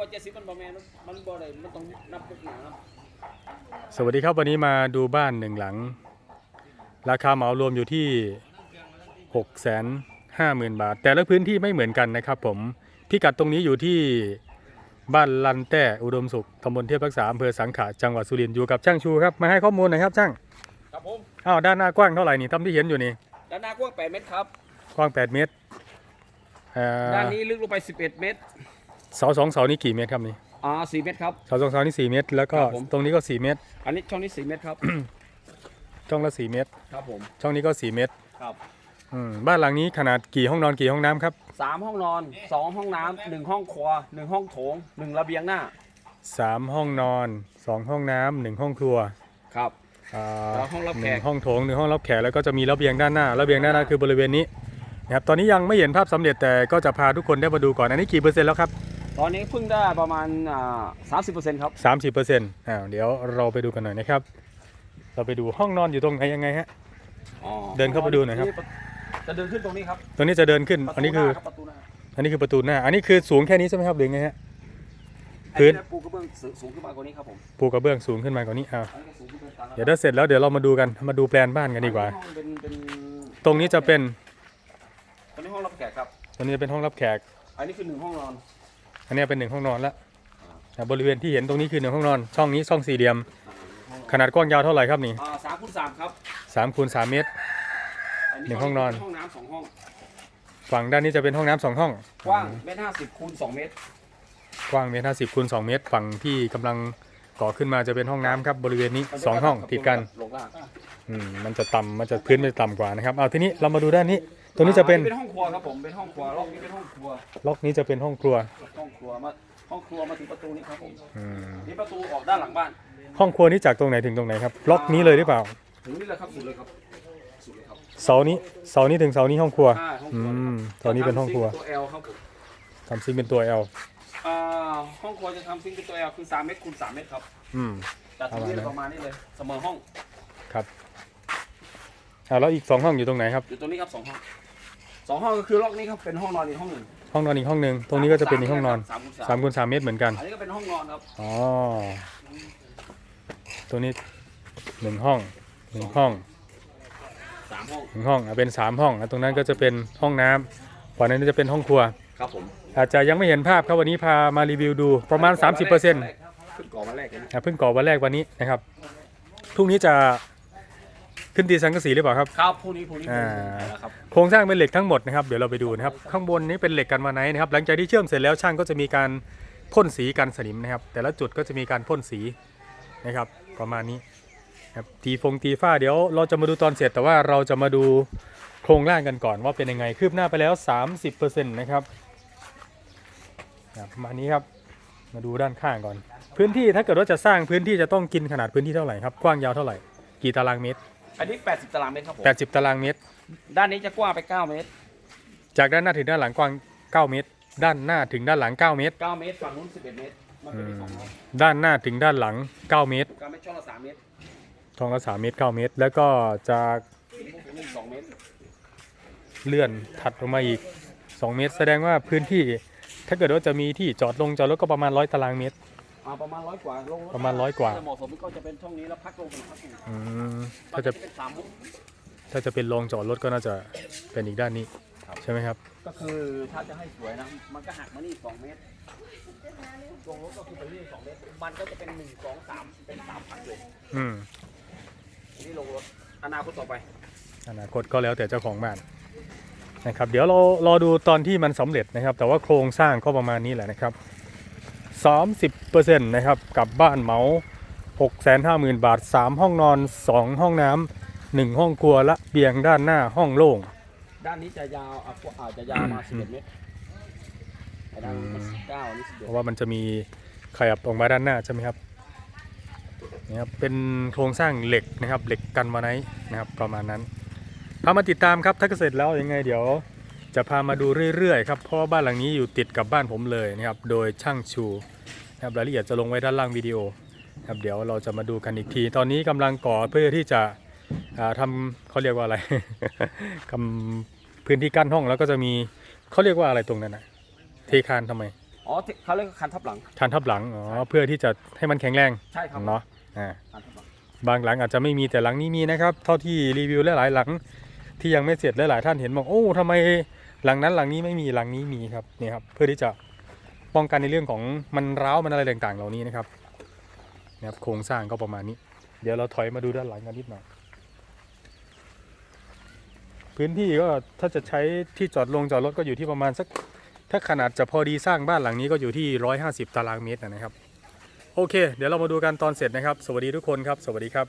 ว่าเจ็ดสิบมันบ่แม่นมันบ่ได้มันต้องนับทุกหนังครับสวัสดีครับวันนี้มาดูบ้านหนึ่งหลัง ราคาเหมารวมอยู่ที่6กแสนห้าหมื่นบาท แต่ละพื้นที่ไม่เหมือนกันนะครับผมพิกัดตรงนี้อยู่ที่บ้านลันแต้อุดมสุขตำบลเทพรักษาอำเภอสังขะจังหวัดสุรินทร์อยู่กับช่างชูครับมาให้ข้อมูลหน่อยครับช่างครับผมอ้าวด้านหน้ากว้างเท่าไหร่นี่ตามที่เห็นอยู่นี่ด้านหน้ากว้าง8เมตรครับกว้าง 8 เมตรเอ่อด้านนี้ลึกลงไป 11 เมตร เสาสองเสานี่กี่เมตรครับนี่อ่า4เมตรครับ เสาสองเสานี่สี่เมตร แล้วก็ครับผม ตรงนี้ก็สี่เมตร อันนี้ช่องนี้4เมตรครับ ช่องละสี่เมตร ครับผมช่องนี้ก็สี่เมตรครับอืมบ้านหลังนี้ขนาดกี่ห้องนอนกี่ห้องน้ำครับสามห้องนอนสองห้องน้ำหนึ่งห้องครัวหนึ่งห้องโถงหนึ่งระเบียงหน้าสามห้องนอนสองห้องน้ำหนึ่งห้องครัวครับ อ่าแล้วห้องรับหแขนึ่กงห้องโถงหนึ่งห้องรับแขกแล้วก็จะมีระเบียงด้านหน้าระเบียงด้านหน้าคือบริเวณนี้นะครับตอนนี้ยังไม่เห็นภาพสำเร็จแต่ก็จะพาทุกคนได้มาดูก่อนอันนี้กี่เปอร์เซ็นต์แล้วครับ ตอนนี้เพิ่งได้ประมาณอ่า30%ครับสามสิบเปอร์เซ็นต์อ่าเดี๋ยวเราไปดูกันหน่อยนะครับ เราไปดูห้องนอนอยู่ตรงไหนยังไงฮะอ๋อเดินเข้าไปดูหน่อยครับจะเดินขึ้นตรงนี้ครับตรงนี้จะเดินขึ้นประตูอันนี้คือหารับประตูหน้าอันนี้คือประตูหน้า อันนี้คือสูงแค่นี้ใช่ไหมครับหรือไงฮะอัพื้นปูกระเบื้องสูงสูงขึ้นมากว่านี้ครับผมปูกระเบื้องสูงขึ้นมากว่านี้อ่าอันนี้ก็สูงขึ้นเป็นตามเดี๋ยวถ้าเสร็จแล้วเดี๋ยวเรามาดูกันมาดูแปลนบ้านกันดีกว่าห้องเป็นเป็นตรงนี้จะเป็นตอนนี้ห้องรับแขกครับตรงนี้จะเป็นห้องรับแขก อันนี้คือหนึ่งห้องนอน อันนี้เป็นหนึ่งห้องนอนแล้วอ่าบริเวณที่เห็นตรงนี้คือหนึ่งห้องนอน ช่องนี้ช่องสี่เหลี่ยม ขนาดกว้างยาวเท่าไหร่ครับนี่อ่าสามคูณสามครับสามคูณสามเมตรหนึ่งห้องนอน ห้องน้ำสองห้อง ฝั่งด้านนี้จะเป็นห้องน้ำสองห้อง กว้างเมตรห้าสิบคูณสองเมตร กว้างเมตรห้าสิบคูณสองเมตร ฝั่งที่กำลังก่อขึ้นมาจะเป็นห้องน้ำครับบริเวณนี้สองห้องติดกันลงล่างอืมมันจะต่ำมันจะพื้นมันจะต่ำกว่านะครับ เอาทีนี้เรามาดูด้านนี้ ตรงนี้จะเป็นอ่าเป็นห้องครัวครับผมเป็นห้องครัวรอบนี้เป็นห้องครัวล็อกนี้จะเป็นห้องครัว ห้องครัวมาห้องครัวมาถึงประตูนี้ครับผมอืมนี่ประตูออกด้านหลังบ้าน ห้องครัวนี้จากตรงไหนถึงตรงไหนครับ ล็อกนี้เลยหรือเปล่าถึงนี่เลยครับสุดเลยครับสุดเลยครับเสานี้เสานี้ถึงเสานี้ห้องครัวใช่ห้องคอืรัวมเสานี้เป็นห้องครัวตัว L ครับผมทำซิงค์เป็นตัว L อ่าห้องครัวจะทำซิงค์เป็นตัว L คือ3เมตรคูณ3เมตรครับอืมแต่ตรงนี้ประมาณนี้เลยเสมอห้องครับอ่าแล้วอีกสองห้องอยู่ตรงไหนครับอยู่ตรงนี้ครับสองห้อง สองห้องก็คือล็อกนี้ครับเป็นห้องนอนอีกห้องหนึ่งห้องนอนอีกห้องหนึ่งตรงนี้ก็จะเป็นอีกห้องนอนสามคูณสาสามมคูณสามเมตรเหมือนกัน อันนี้ก็เป็นห้องนอนครับอ๋อ ตัวนี้หนึ่งห้องหนึ่งห้องสามห้องหนึ่งห้องอะเป็นสามห้องแล้วตรงนั้นก็จะเป็นห้องน้ำฝั่งนั้นจะเป็นห้องครัว ครับผมอาจจะยังไม่เห็นภาพครับวันนี้พามารีวิวดูประมาณ 30%เขึ้นก่อมาแรกเลยนะเพิ่งก่อวันแรกวันนี้นะครับพรุ่งนี้จะ ขึ้นตีสังกะสีหรือเปล่าครับ ครับพรุ่งนี้พรุ่งนี้อ่านะครับ โครงสร้างเป็นเหล็กทั้งหมดนะครับเดี๋ยวเราไปดูนะครับข้างบนนี้เป็นเหล็กกันมาไนท์นะครับหลังจากที่เชื่อมเสร็จแล้วช่างก็จะมีการพ่นสีกันสนิมนะครับ แต่ละจุดก็จะมีการพ่นสีนะครับประมาณนี้ครับตีฟงตีฝ้าเดี๋ยวเราจะมาดูตอนเสร็จแต่ว่าเราจะมาดูโครงร่างกันก่อนว่าเป็นยังไงคืบหน้าไปแล้ว 30%นะครับครับประมาณนี้ครับมาดูด้านข้างก่อน พื้นที่ถ้าเกิดว่าจะสร้างพื้นที่จะต้องกินขนาดพื้นที่เท่าไหร่ครับกว้างยาวเท่าไหร่ กี่ตารางเมตร อันนี้ 80 ตารางเมตรครับผม 80 ตารางเมตร ด้านนี้จะกว้างไป 9 เมตร จากด้านหน้าถึงด้านหลังกว้าง 9 เมตร ด้านหน้าถึงด้านหลัง 9 เมตร 9 เมตร ฝั่งนู้น 11 เมตร มันเป็นสองห้องด้านหน้าถึงด้านหลัง 9 เมตร9เมตรช่องละ 3 เมตรทองละ 3 เมตร 9 เมตร แล้วก็จากตรงนี้2เมตร เลื่อนถัดลงมาอีก 2 เมตร แสดงว่าพื้นที่ถ้าเกิดว่าจะมีที่จอดลงจอดรถก็ประมาณ 100 ตารางเมตร อ่าประมาณร้อยกว่าลงประมาณร้อยกว่าจะเหมาะสมก็จะเป็นช่องนี้แล้วพักลงเป็นพักลงอืมมัถ้านจะจะเป็นสามมุกถ้าจะเป็นโรงจอดรถก็น่าจะเป็นอีกด้านนี้ครับ ใช่ไหมครับ ก็คือถ้าจะให้สวยนะ มันก็หักมานี่2เมตรลงรถก็คือไปนี่2เมตร มันก็จะเป็น1 2 3เป็น3พันเลยอืมนี่ลงรถอนาคตต่อไป อนาคตก็แล้วแต่เจ้าของบ้านนะครับ เดี๋ยวเรารอดูตอนที่มันสำเร็จนะครับ แต่ว่าโครงสร้างก็ประมาณนี้แหละนะครับ 30%นะครับกับบ้านเหมา650,000 บาท 3 ห้องนอน 2 ห้องน้ำ1ห้องครัวและเบียงด้านหน้าห้องโล่ง ด้านนี้จะยาวอะอาจจะยาวมา11เมตรแต่ด้านนี้เก้าอันนี้เพราะว่ามันจะมีขยับออกมาด้านหน้าใช่ไหมครับนี่ครับ เป็นโครงสร้างเหล็กนะครับ เหล็กกันมาไนท์นะครับประมาณนั้นพามาติดตามครับถ้าเสร็จแล้วยังไงเดี๋ยว จะพามาดูเรื่อยๆครับเพราะว่าบ้านหลังนี้อยู่ติดกับบ้านผมเลยนะครับโดยช่างชูนะครับรายละเอียดจะลงไว้ด้านล่างวิดีโอครับเดี๋ยวเราจะมาดูกันอีกที ตอนนี้กำลังก่อเพื่อที่จะอ่าทำเขาเรียกว่าอะไรกำพื้นที่กั้นห้องแล้วก็จะมีเขาเรียกว่าอะไรตรงนั้นนะเทคานทำไมอ๋อที่เขาเรียกว่าคันทับหลังคานทับหลังอ๋อเพื่อที่จะให้มันแข็งแรงใช่ครับเนาะอ่าคันทับหลังบางหลังอาจจะไม่มีแต่หลังนี้มีนะครับ เท่าที่รีวิวหลายๆหลังที่ยังไม่เสร็จหลายๆท่านเห็นบอกโอ้ทำไม หลังนั้นหลังนี้ไม่มีหลังนี้มีครับเนี่ยครับเพื่อที่จะป้องกันในเรื่องของมันร้าวมันอะไรต่างๆ เหล่านี้นะครับนะครับโครงสร้างก็ประมาณนี้ เดี๋ยวเราถอยมาดูด้านหลังกันนิดหน่อยพื้นที่ก็ถ้าจะใช้ที่จอดลงจอดรถก็อยู่ที่ประมาณสักถ้าขนาดจะพอดีสร้างบ้านหลังนี้ก็อยู่ที่ 150 ตารางเมตรนะครับ โอเค เดี๋ยวเรามาดูกันตอนเสร็จนะครับ สวัสดีทุกคนครับ สวัสดีครับ